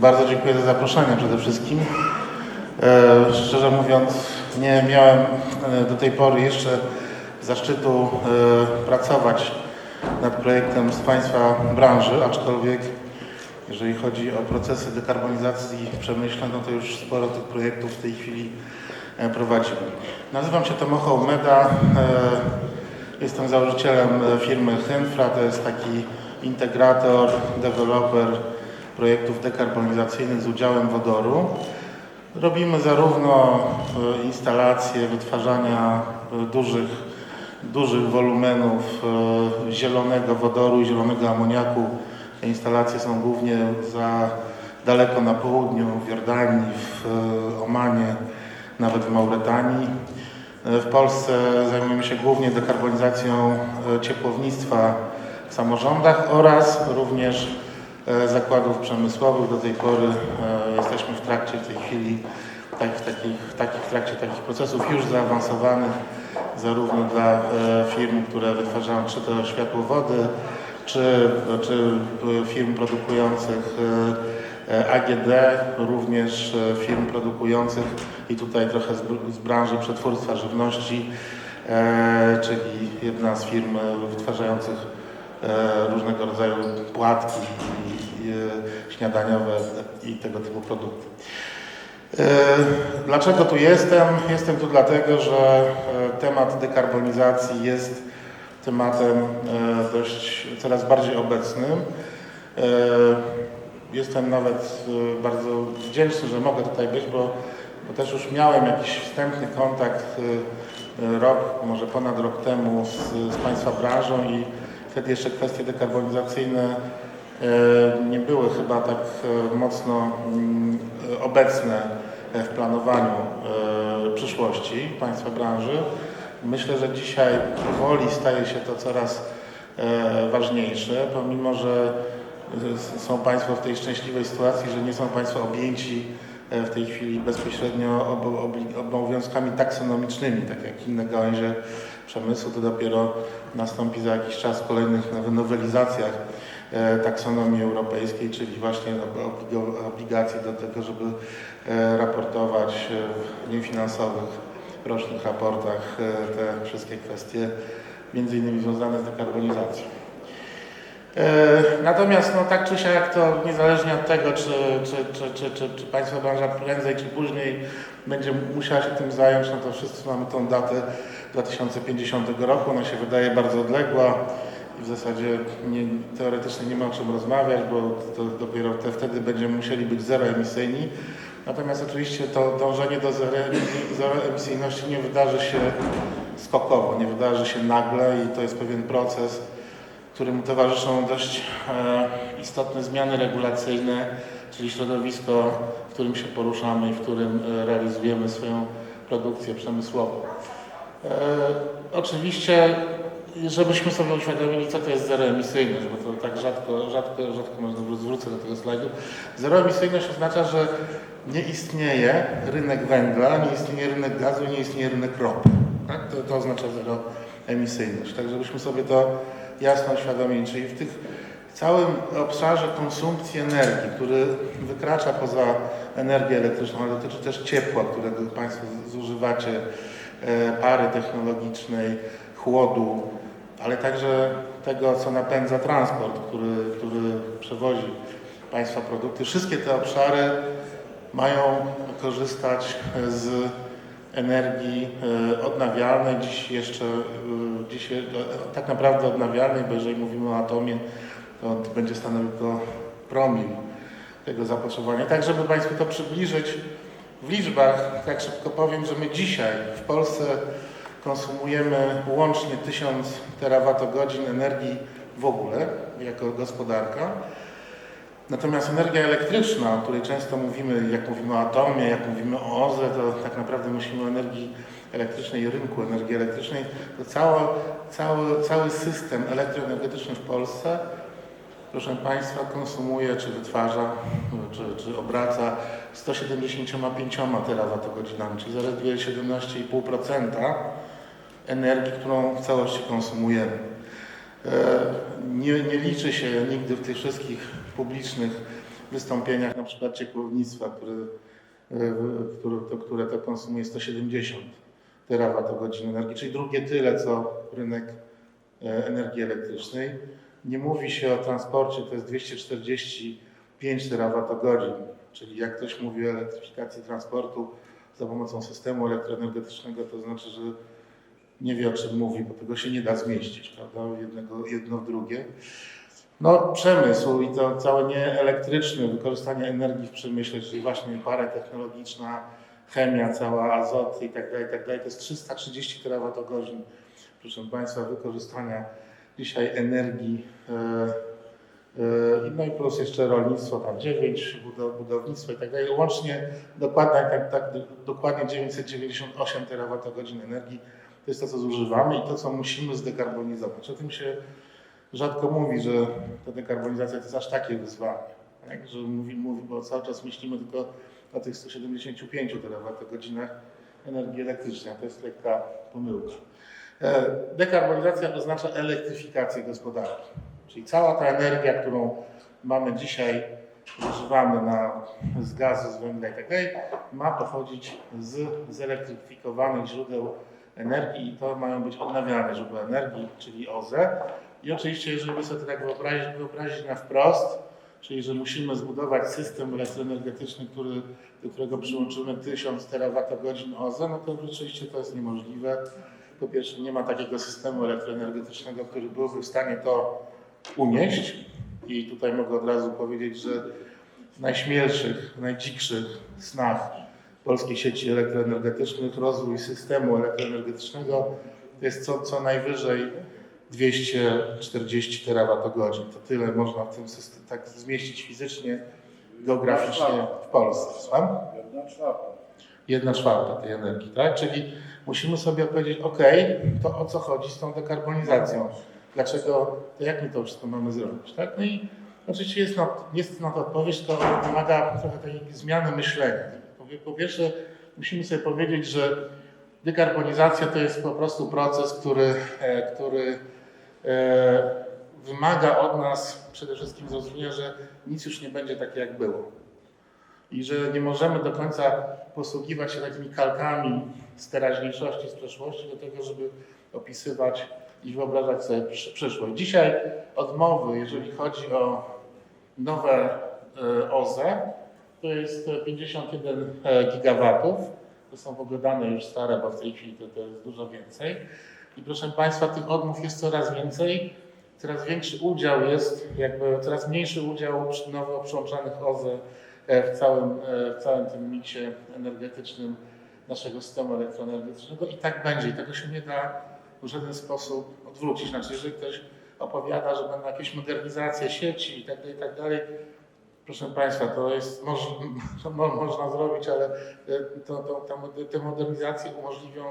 Bardzo dziękuję za zaproszenie przede wszystkim. E, szczerze mówiąc, nie miałem e, do tej pory jeszcze zaszczytu e, pracować nad projektem z Państwa branży, aczkolwiek jeżeli chodzi o procesy dekarbonizacji przemyśle, no to już sporo tych projektów w tej chwili prowadzimy. Nazywam się Tomocho Umeda. E, Jestem założycielem firmy Henfra. To jest taki integrator, deweloper projektów dekarbonizacyjnych z udziałem wodoru. Robimy zarówno e, instalacje wytwarzania e, dużych, dużych wolumenów e, zielonego wodoru i zielonego amoniaku. Te instalacje są głównie za daleko na południu, w Jordanii, w Omanie, nawet w Mauretanii. W Polsce zajmujemy się głównie dekarbonizacją ciepłownictwa w samorządach oraz również zakładów przemysłowych. Do tej pory e, jesteśmy w trakcie w tej chwili tak, w, takich, w, takich, w trakcie takich procesów już zaawansowanych zarówno dla e, firm, które wytwarzają czy to światłowody, czy, czy e, firm produkujących e, e, AGD, również e, firm produkujących i tutaj trochę z, z branży przetwórstwa żywności, e, czyli jedna z firm e, wytwarzających e, różnego rodzaju płatki e, śniadaniowe i tego typu produkty. E, Dlaczego tu jestem? Jestem tu dlatego, że e, temat dekarbonizacji jest tematem e, dość coraz bardziej obecnym. E, Jestem nawet e, bardzo wdzięczny, że mogę tutaj być, bo, bo też już miałem jakiś wstępny kontakt e, e, rok, może ponad rok temu z, z Państwa branżą i wtedy jeszcze kwestie dekarbonizacyjne e, nie były chyba tak e, mocno mm, e, obecne e, w planowaniu e, przyszłości Państwa branży. Myślę, że dzisiaj powoli staje się to coraz e, ważniejsze, pomimo że e, są Państwo w tej szczęśliwej sytuacji, że nie są Państwo objęci e, w tej chwili bezpośrednio obowiązkami taksonomicznymi, tak jak inne gałęzie przemysłu, to dopiero nastąpi za jakiś czas w kolejnych nowe- nowelizacjach e, taksonomii europejskiej, czyli właśnie obligacji do tego, żeby e, raportować e, w niefinansowych rocznych raportach e, te wszystkie kwestie, między innymi związane z dekarbonizacją. E, Natomiast no, tak czy siak to niezależnie od tego, czy, czy, czy, czy, czy, Państwa branża prędzej czy później będzie musiała się tym zająć, no to wszyscy mamy tą datę 2050 roku. Ona się wydaje bardzo odległa w zasadzie nie, teoretycznie nie ma o czym rozmawiać, bo to dopiero te, wtedy będziemy musieli być zeroemisyjni. Natomiast oczywiście to dążenie do zero- zeroemisyjności nie wydarzy się skokowo, nie wydarzy się nagle i to jest pewien proces, któremu towarzyszą dość e, istotne zmiany regulacyjne, czyli środowisko, w którym się poruszamy i w którym e, realizujemy swoją produkcję przemysłową. E, oczywiście, żebyśmy sobie uświadomili, co to jest zeroemisyjność, bo to tak rzadko, rzadko, rzadko można zwrócę do tego slajdu. Zeroemisyjność oznacza, że nie istnieje rynek węgla, nie istnieje rynek gazu, nie istnieje rynek ropy. Tak? To, to oznacza zeroemisyjność. Tak, żebyśmy sobie to jasno uświadomili. Czyli w całym obszarze konsumpcji energii, który wykracza poza energię elektryczną, ale dotyczy też ciepła, którego Państwo zużywacie, e, pary technologicznej, chłodu, ale także tego, co napędza transport, który, który przewozi Państwa produkty. Wszystkie te obszary mają korzystać z energii e, odnawialnej, dziś jeszcze, e, dziś, tak naprawdę odnawialnej, bo jeżeli mówimy o atomie, to będzie stanowił to promil tego zapotrzebowania. Tak, żeby Państwu to przybliżyć w liczbach, tak szybko powiem, że my dzisiaj w Polsce konsumujemy łącznie 1000 terawatogodzin energii w ogóle, jako gospodarka. Natomiast energia elektryczna, o której często mówimy, jak mówimy o atomie, jak mówimy o OZE, to tak naprawdę myślimy o energii elektrycznej i rynku energii elektrycznej. To cały, cały, cały system elektroenergetyczny w Polsce, proszę Państwa, konsumuje czy wytwarza, czy, czy obraca 175 terawatogodzinami, czyli zaledwie 17,5% energii, którą w całości konsumujemy. E, Nie, nie liczy się nigdy w tych wszystkich publicznych wystąpieniach na przykład ciepłownictwa, które, które, to, które to konsumuje 170 terawatogodzin energii, czyli drugie tyle co rynek e, energii elektrycznej. Nie mówi się o transporcie, to jest 245 terawatogodzin, czyli jak ktoś mówi o elektryfikacji transportu za pomocą systemu elektroenergetycznego, to znaczy, że nie wie o czym mówi, bo tego się nie da zmieścić, prawda? Jednego, jedno w drugie. No, przemysł i to całe nieelektryczne wykorzystanie energii w przemyśle, czyli właśnie para technologiczna, chemia, cała azot i tak tak dalej, to jest 330 terawatogodzin, proszę Państwa, wykorzystania dzisiaj energii. e, e, No i plus jeszcze rolnictwo, tam 9, budow- budownictwo i tak dalej. Łącznie dokładnie, tak, tak, dokładnie 998 terawatogodzin energii to jest to, co zużywamy i to, co musimy zdekarbonizować. O tym się rzadko mówi, że ta dekarbonizacja to jest aż takie wyzwanie. Tak? Że mówi, mówi, bo cały czas myślimy tylko o tych 175 terawatogodzinach energii elektrycznej. To jest lekka pomyłka. E, Dekarbonizacja oznacza elektryfikację gospodarki. Czyli cała ta energia, którą mamy dzisiaj, używamy na, z gazu, z węgla i tak ma pochodzić z zelektryfikowanych źródeł energii i to mają być odnawialne źródła energii, czyli OZE. I oczywiście, jeżeli sobie tak wyobrazić, wyobrazić na wprost, czyli że musimy zbudować system elektroenergetyczny, który, do którego przyłączymy 1000 terawatogodzin OZE, no to rzeczywiście to jest niemożliwe. Po pierwsze, nie ma takiego systemu elektroenergetycznego, który byłby w stanie to unieść. I tutaj mogę od razu powiedzieć, że w najśmielszych, najdzikszych snach polskiej sieci elektroenergetycznych rozwój systemu elektroenergetycznego to jest co, co najwyżej 240 terawatogodzin. To tyle można w tym systemie tak zmieścić fizycznie, geograficznie w Polsce. Słucham? Jedna czwarta. jedna czwarta tej energii, tak? Czyli musimy sobie powiedzieć, ok, to o co chodzi z tą dekarbonizacją? Dlaczego, to jak my to wszystko mamy zrobić, tak? No i oczywiście jest na, jest na to odpowiedź, to wymaga trochę tej zmiany myślenia. Po, pierwsze, musimy sobie powiedzieć, że dekarbonizacja to jest po prostu proces, który, e, który e, wymaga od nas przede wszystkim zrozumienia, że nic już nie będzie takie jak było i że nie możemy do końca posługiwać się takimi kalkami z teraźniejszości, z przeszłości do tego, żeby opisywać i wyobrażać sobie przysz- przyszłość. Dzisiaj odmowy, jeżeli chodzi o nowe OZE, to jest e, 51 e, gigawatów. To są w ogóle dane już stare, bo w tej chwili to, to jest dużo więcej. I proszę Państwa, tych odmów jest coraz więcej. Coraz większy udział jest, jakby coraz mniejszy udział nowo przyłączanych OZE w całym, e, w całym tym miksie energetycznym naszego systemu elektroenergetycznego i tak będzie. I tego się nie da w żaden sposób odwrócić. Znaczy, jeżeli ktoś opowiada, że będą jakieś modernizacje sieci i tak proszę Państwa, to jest, moż, to mo, można zrobić, ale e, to, to, mode- te modernizacje umożliwią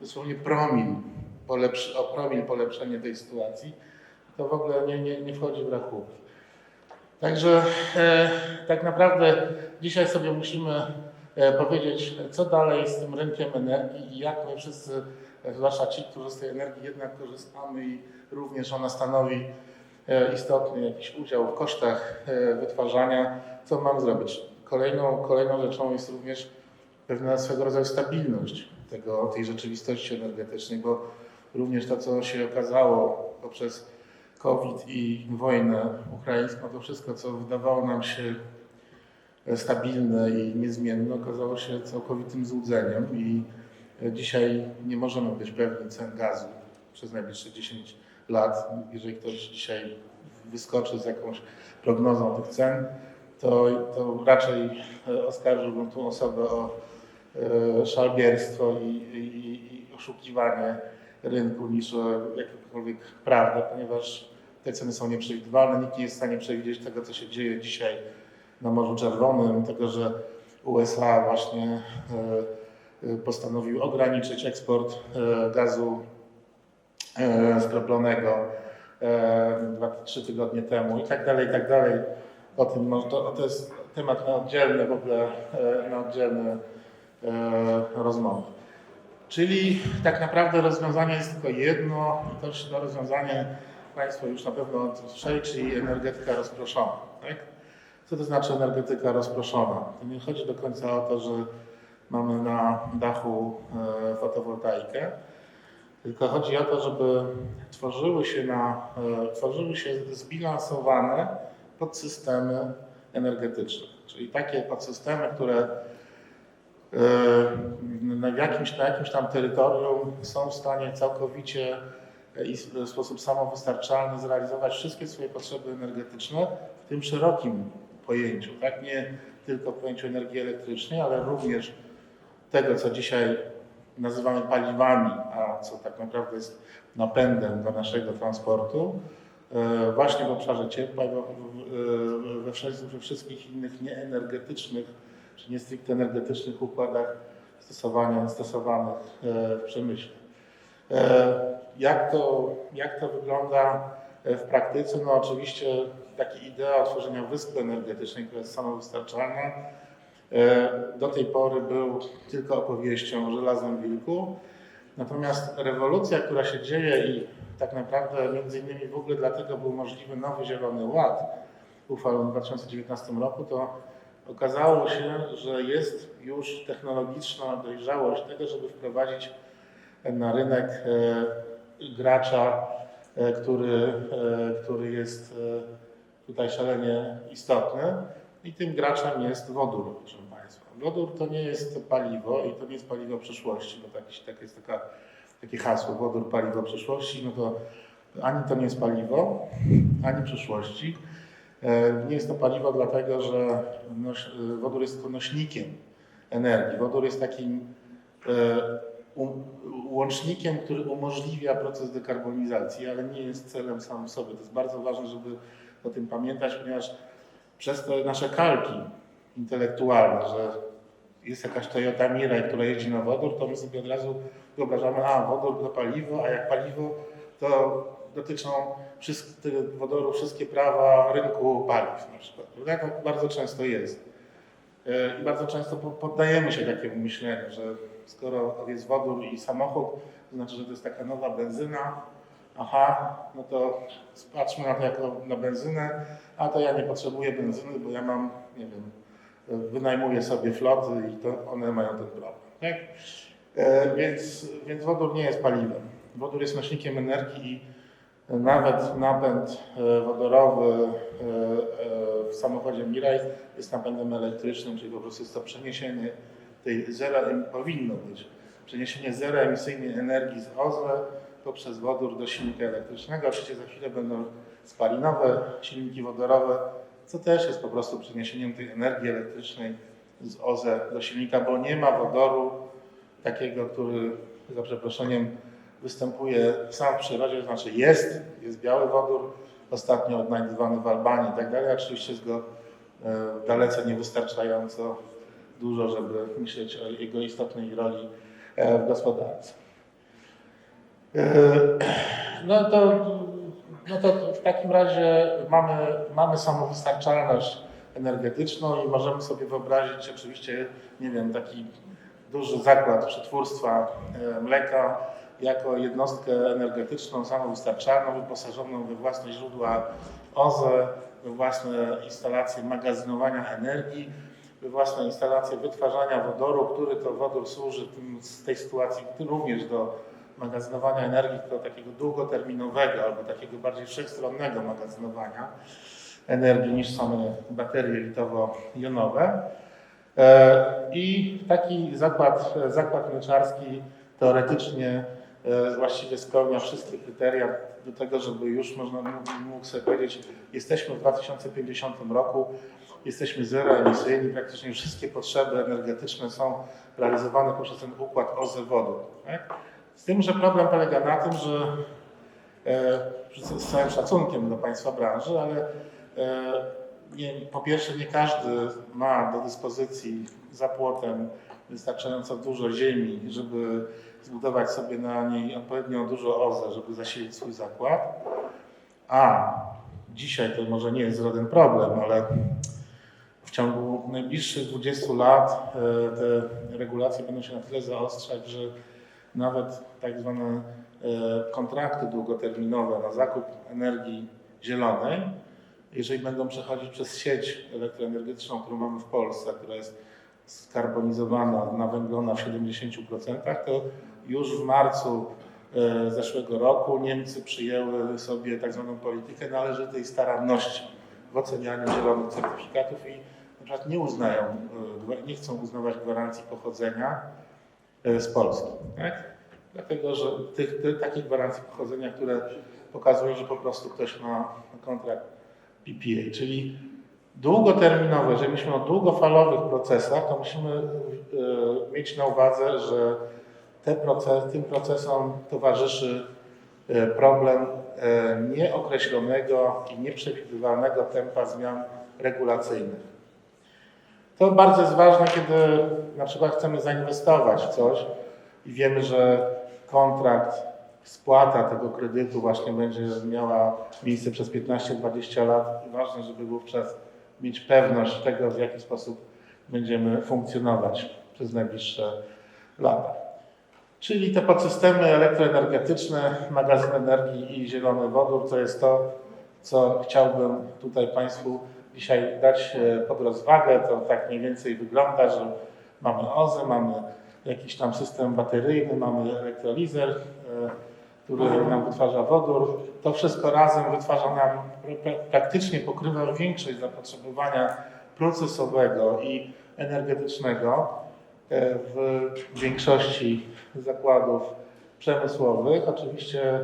dosłownie promil, polepszy, o promil polepszenie tej sytuacji. To w ogóle nie, nie, nie wchodzi w rachubę. Także e, tak naprawdę dzisiaj sobie musimy e, powiedzieć, co dalej z tym rynkiem energii i jak my wszyscy, zwłaszcza ci, którzy z tej energii jednak korzystamy i również ona stanowi istotny jakiś udział w kosztach e, wytwarzania, co mam zrobić. Kolejną, kolejną rzeczą jest również pewna swego rodzaju stabilność tego, tej rzeczywistości energetycznej, bo również to, co się okazało poprzez COVID i wojnę ukraińską, to wszystko, co wydawało nam się stabilne i niezmienne, okazało się całkowitym złudzeniem i dzisiaj nie możemy być pewni cen gazu przez najbliższe 10 lat. Jeżeli ktoś dzisiaj wyskoczy z jakąś prognozą tych cen, to, to raczej oskarżyłbym tą osobę o e, szalbierstwo i, i, i oszukiwanie rynku niż o jakąkolwiek prawdę, ponieważ te ceny są nieprzewidywalne. Nikt nie jest w stanie przewidzieć tego, co się dzieje dzisiaj na Morzu Czerwonym, tego, że USA właśnie e, e, postanowił ograniczyć eksport e, gazu e, skroplonego e, dwa, trzy tygodnie temu i tak dalej, i tak dalej. O tym mo- to, to jest temat na oddzielne w ogóle, e, na oddzielne e, rozmowy. Czyli tak naprawdę rozwiązanie jest tylko jedno i to, to rozwiązanie Państwo już na pewno słyszeli, czyli energetyka rozproszona. Tak? Co to znaczy energetyka rozproszona? To nie chodzi do końca o to, że mamy na dachu e, fotowoltaikę, tylko chodzi o to, żeby tworzyły się, na, e, tworzyły się zbilansowane podsystemy energetyczne, czyli takie podsystemy, które e, na jakimś, na jakimś tam terytorium są w stanie całkowicie i w sposób samowystarczalny zrealizować wszystkie swoje potrzeby energetyczne w tym szerokim pojęciu, tak? Nie tylko w pojęciu energii elektrycznej, ale również tego, co dzisiaj nazywamy paliwami, a co tak naprawdę jest napędem dla naszego transportu, e, właśnie w obszarze ciepła i w- we wszystkich innych nieenergetycznych, czy nie stricte energetycznych układach stosowanych e, w przemyśle. E, Jak to, jak to wygląda e, w praktyce? No oczywiście taki idea tworzenia wyspy energetycznej, która jest samowystarczalna, e, do tej pory był tylko opowieścią o żelaznym wilku. Natomiast rewolucja, która się dzieje i tak naprawdę między innymi w ogóle dlatego był możliwy nowy Zielony Ład uchwalony w 2019 roku, to okazało się, że jest już technologiczna dojrzałość tego, żeby wprowadzić na rynek e, gracza, e, który, e, który jest e, tutaj szalenie istotny. I tym graczem jest wodór, proszę Państwa. Wodór to nie jest paliwo i to nie jest paliwo przyszłości, bo tak, tak jest taka, takie hasło, wodór paliwo przyszłości, no to ani to nie jest paliwo, ani przyszłości. E, Nie jest to paliwo dlatego, że e, wodór jest nośnikiem energii. Wodór jest takim e, łącznikiem, który umożliwia proces dekarbonizacji, ale nie jest celem sam w sobie. To jest bardzo ważne, żeby o tym pamiętać, ponieważ przez te nasze kalki intelektualne, że jest jakaś Toyota Mirai, która jeździ na wodór, to my sobie od razu wyobrażamy, a wodór to paliwo, a jak paliwo, to dotyczą wszystk- tego wodoru wszystkie prawa rynku paliw na przykład. Tak bardzo często jest. E, I bardzo często po- poddajemy się takiemu myśleniu, że skoro jest wodór i samochód, to znaczy, że to jest taka nowa benzyna, aha, no to patrzmy na to na benzynę, a to ja nie potrzebuję benzyny, bo ja mam, nie wiem, wynajmuję sobie floty i to one mają ten problem. Tak? E, Więc, więc wodór nie jest paliwem. Wodór jest nośnikiem energii i nawet napęd e, wodorowy e, e, w samochodzie Mirai jest napędem elektrycznym, czyli po prostu jest to przeniesienie tej zero, powinno być, przeniesienie zeroemisyjnej energii z OZE poprzez wodór do silnika elektrycznego. Oczywiście za chwilę będą spalinowe silniki wodorowe, co też jest po prostu przeniesieniem tej energii elektrycznej z OZE do silnika, bo nie ma wodoru takiego, który za przeproszeniem występuje sam w przyrodzie, to znaczy jest, jest biały wodór, ostatnio odnajdywany w Albanii i tak dalej, oczywiście jest go e, dalece niewystarczająco dużo, żeby myśleć o jego istotnej roli e, w gospodarce. E, No to, no to w takim razie mamy, mamy samowystarczalność energetyczną i możemy sobie wyobrazić oczywiście, nie wiem, taki duży zakład przetwórstwa e, mleka jako jednostkę energetyczną samowystarczalną, wyposażoną we własne źródła OZE, we własne instalacje magazynowania energii, we własne instalacje wytwarzania wodoru, który to wodór służy tym, z tej sytuacji również do magazynowania energii, tylko takiego długoterminowego albo takiego bardziej wszechstronnego magazynowania energii niż same baterie litowo-jonowe. E, I taki zakład, zakład mleczarski teoretycznie e, właściwie spełnia wszystkie kryteria do tego, żeby już można mógł sobie powiedzieć, jesteśmy w 2050 roku, jesteśmy zeroemisyjni, praktycznie wszystkie potrzeby energetyczne są realizowane poprzez ten układ OZE-wodór. Tak? Z tym, że problem polega na tym, że e, z całym szacunkiem do Państwa branży, ale e, nie, po pierwsze nie każdy ma do dyspozycji za płotem wystarczająco dużo ziemi, żeby zbudować sobie na niej odpowiednio dużo OZE, żeby zasilić swój zakład. A dzisiaj to może nie jest żaden problem, ale w ciągu najbliższych 20 lat e, te regulacje będą się na tyle zaostrzać, że nawet tak zwane e, kontrakty długoterminowe na zakup energii zielonej jeżeli będą przechodzić przez sieć elektroenergetyczną, którą mamy w Polsce, która jest skarbonizowana, nawęglona w 70%, to już w marcu e, zeszłego roku Niemcy przyjęły sobie tak zwaną politykę należytej staranności w ocenianiu zielonych certyfikatów i na przykład nie uznają, e, nie chcą uznawać gwarancji pochodzenia z Polski. Tak? Dlatego, że tych, tych, takich gwarancji pochodzenia, które pokazują, że po prostu ktoś ma kontrakt PPA, czyli długoterminowe, jeżeli myślimy o długofalowych procesach, to musimy e, mieć na uwadze, że te tym procesom towarzyszy e, problem e, nieokreślonego i nieprzewidywalnego tempa zmian regulacyjnych. To bardzo jest ważne, kiedy na przykład chcemy zainwestować w coś i wiemy, że kontrakt, spłata tego kredytu właśnie będzie miała miejsce przez 15-20 lat. Ważne, żeby wówczas mieć pewność tego, w jaki sposób będziemy funkcjonować przez najbliższe lata. Czyli te podsystemy elektroenergetyczne, magazyn energii i zielony wodór to jest to, co chciałbym tutaj Państwu dzisiaj dać e, pod rozwagę. To tak mniej więcej wygląda, że mamy OZE, mamy jakiś tam system bateryjny, mamy elektrolizer, e, który nam wytwarza wodór. To wszystko razem wytwarza nam, pra- praktycznie pokrywa większość zapotrzebowania procesowego i energetycznego e, w większości zakładów przemysłowych. Oczywiście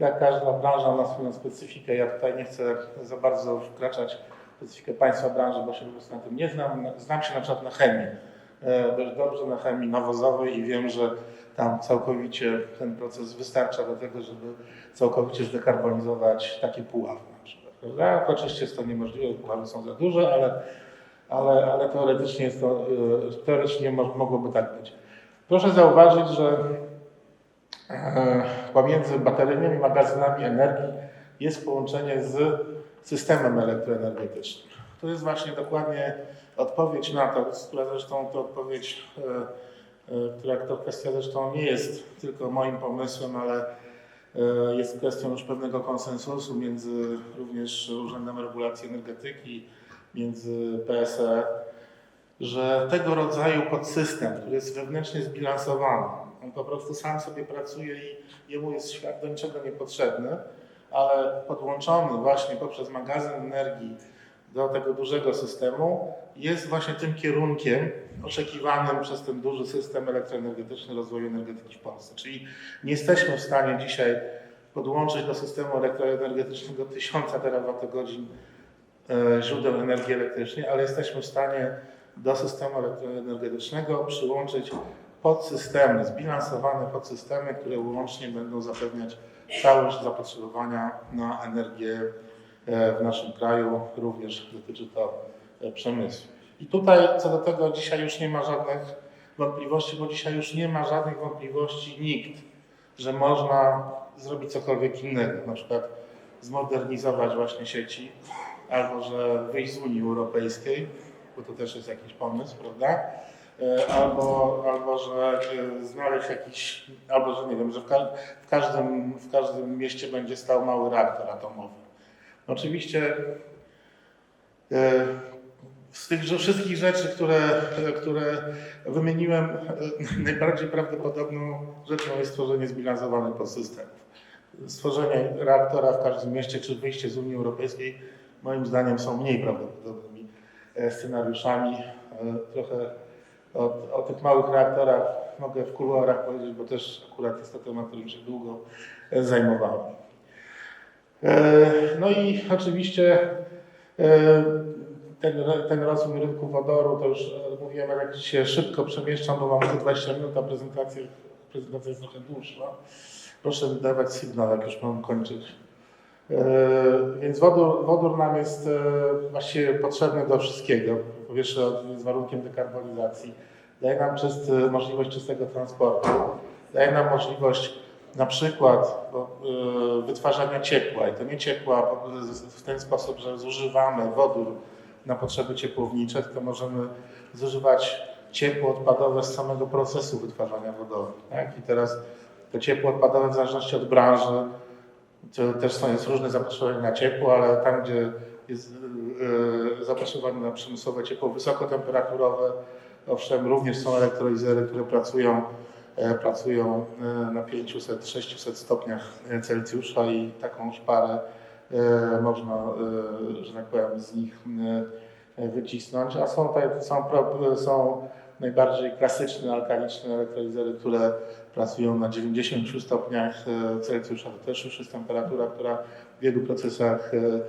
jak każda branża ma swoją specyfikę. Ja tutaj nie chcę za bardzo wkraczać specyfikę Państwa branży, bo się po prostu na tym nie znam. Znam się na przykład na chemii. e, Dość dobrze na chemii nawozowej i wiem, że tam całkowicie ten proces wystarcza do tego, żeby całkowicie zdekarbonizować takie puławy na przykład. Prawda? Oczywiście jest to niemożliwe, puławy są za duże, ale, ale, ale teoretycznie, jest to, e, teoretycznie mo- mogłoby tak być. Proszę zauważyć, że e, pomiędzy bateryjnymi magazynami energii jest połączenie z systemem elektroenergetycznym. To jest właśnie dokładnie odpowiedź na to, która zresztą to odpowiedź, e, e, która to kwestia zresztą nie jest tylko moim pomysłem, ale e, jest kwestią już pewnego konsensusu między również Urzędem Regulacji Energetyki, między PSE, że tego rodzaju podsystem, który jest wewnętrznie zbilansowany, on po prostu sam sobie pracuje i jemu jest świat do niczego niepotrzebny, ale podłączony właśnie poprzez magazyn energii do tego dużego systemu jest właśnie tym kierunkiem oczekiwanym przez ten duży system elektroenergetyczny rozwoju energetyki w Polsce. Czyli nie jesteśmy w stanie dzisiaj podłączyć do systemu elektroenergetycznego 1000 terawatogodzin e, źródeł energii elektrycznej, ale jesteśmy w stanie do systemu elektroenergetycznego przyłączyć podsystemy, zbilansowane podsystemy, które łącznie będą zapewniać całość zapotrzebowania na energię e, w naszym kraju, również dotyczy to e, przemysłu. I tutaj co do tego dzisiaj już nie ma żadnych wątpliwości, bo dzisiaj już nie ma żadnych wątpliwości nikt, że można zrobić cokolwiek innego, na przykład zmodernizować właśnie sieci, albo że wyjść z Unii Europejskiej, bo to też jest jakiś pomysł, prawda? E, Albo, albo że e, znaleźć jakiś, albo że nie wiem, że w, ka- w, każdym, w każdym mieście będzie stał mały reaktor atomowy. Oczywiście e, z tych wszystkich rzeczy, które, które wymieniłem, najbardziej prawdopodobną rzeczą jest stworzenie zbilansowanych podsystemów. Stworzenie reaktora w każdym mieście czy wyjście z Unii Europejskiej moim zdaniem są mniej prawdopodobnymi scenariuszami. Trochę o, o tych małych reaktorach mogę w kuluarach powiedzieć, bo też akurat jest to temat, którym się długo e, zajmowałem. E, No i oczywiście e, ten, ten rozwój rynku wodoru, to już mówiłem, jak się szybko przemieszczam, bo mam tylko 20 minut, a prezentacja, prezentacja jest trochę dłuższa. Proszę mi dawać sygnał, jak już mam kończyć. Więc wodór, wodór nam jest właściwie potrzebny do wszystkiego. Po pierwsze jest warunkiem dekarbonizacji. Daje nam czysty, możliwość czystego transportu. Daje nam możliwość na przykład bo, e, wytwarzania ciepła. I to nie ciepła w ten sposób, że zużywamy wodór na potrzeby ciepłownicze, tylko możemy zużywać ciepło odpadowe z samego procesu wytwarzania wodoru. Tak? I teraz to ciepło odpadowe w zależności od branży, to też są, jest różne zapotrzebowanie na ciepło, ale tam, gdzie jest e, zapotrzebowanie na przemysłowe ciepło wysokotemperaturowe. Owszem, również są elektrolizery, które pracują, e, pracują e, na 500-600 stopniach Celsjusza i taką szparę e, można, e, że tak powiem, z nich e, wycisnąć. A są, są, są najbardziej klasyczne, alkaliczne elektrolizery, które pracują na 90 stopniach e, Celsjusza. To też już jest temperatura, która w wielu procesach e, e,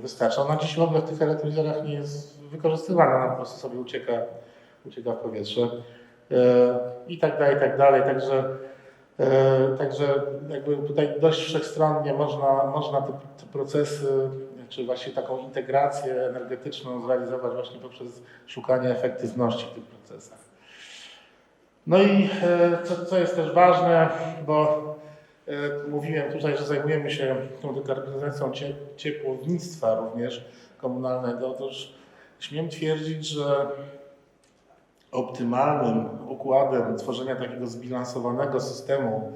wystarcza. Ona dziś w ogóle w tych elektrolizerach nie jest wykorzystywana, ona po prostu sobie ucieka, ucieka w powietrze. E, I tak dalej, i tak dalej. Także, e, także jakby tutaj dość wszechstronnie można, można te, te procesy, czy właśnie taką integrację energetyczną zrealizować właśnie poprzez szukanie efektywności w tych procesach. No i e, co, co jest też ważne, bo e, mówiłem tutaj, że zajmujemy się tą dekarbonizacją cie, ciepłownictwa również komunalnego, toż śmiem twierdzić, że optymalnym układem tworzenia takiego zbilansowanego systemu,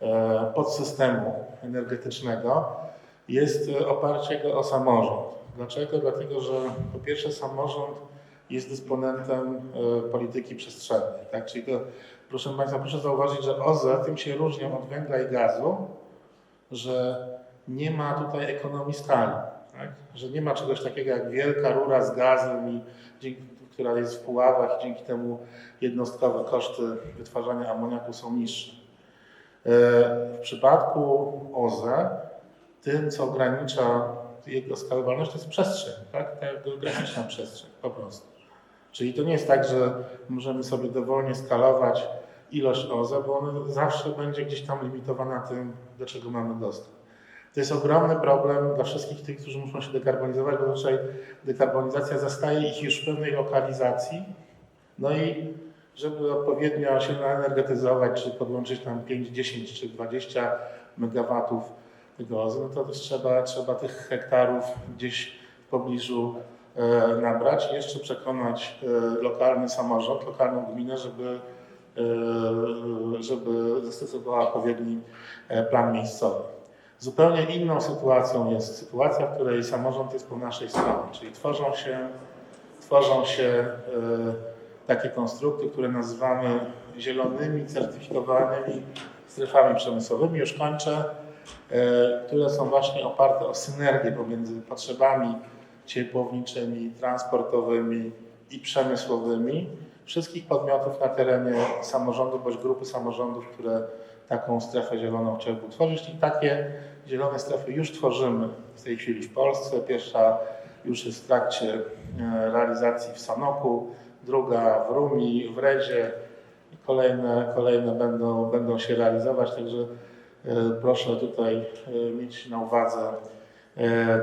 e, podsystemu energetycznego jest e, oparcie go o samorząd. Dlaczego? Dlatego, że po pierwsze samorząd jest dysponentem e, polityki przestrzennej. Tak? Czyli to, proszę Państwa, proszę zauważyć, że OZE tym się różnią od węgla i gazu, że nie ma tutaj ekonomii skali. Tak? Że nie ma czegoś takiego jak wielka rura z gazem, i, która jest w Puławach i dzięki temu jednostkowe koszty wytwarzania amoniaku są niższe. E, W przypadku OZE tym, co ogranicza jego skalowalność, to jest przestrzeń, tak? Ta geograficzna przestrzeń, po prostu. Czyli to nie jest tak, że możemy sobie dowolnie skalować ilość OZE, bo ona zawsze będzie gdzieś tam limitowana tym, do czego mamy dostęp. To jest ogromny problem dla wszystkich tych, którzy muszą się dekarbonizować, bo zazwyczaj dekarbonizacja zastaje ich już w pewnej lokalizacji. No i żeby odpowiednio się naenergetyzować, czy podłączyć tam 5, 10 czy 20 megawatów tego OZE, no to też trzeba, trzeba tych hektarów gdzieś w pobliżu nabrać i jeszcze przekonać e, lokalny samorząd, lokalną gminę, żeby, e, żeby zastosowała odpowiedni e, plan miejscowy. Zupełnie inną sytuacją jest sytuacja, w której samorząd jest po naszej stronie, czyli tworzą się, tworzą się e, takie konstrukty, które nazywamy zielonymi, certyfikowanymi strefami przemysłowymi. Już kończę e, które są właśnie oparte o synergię pomiędzy potrzebami ciepłowniczymi, transportowymi i przemysłowymi wszystkich podmiotów na terenie samorządu bądź grupy samorządów, które taką strefę zieloną chciałyby utworzyć. I takie zielone strefy już tworzymy w tej chwili w Polsce. Pierwsza już jest w trakcie e, realizacji w Sanoku, druga w Rumi, w Redzie kolejne, kolejne będą, będą się realizować. Także E, Proszę tutaj e, mieć na uwadze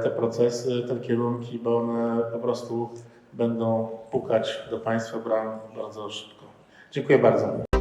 te procesy, te kierunki, bo one po prostu będą pukać do Państwa bram bardzo szybko. Dziękuję bardzo.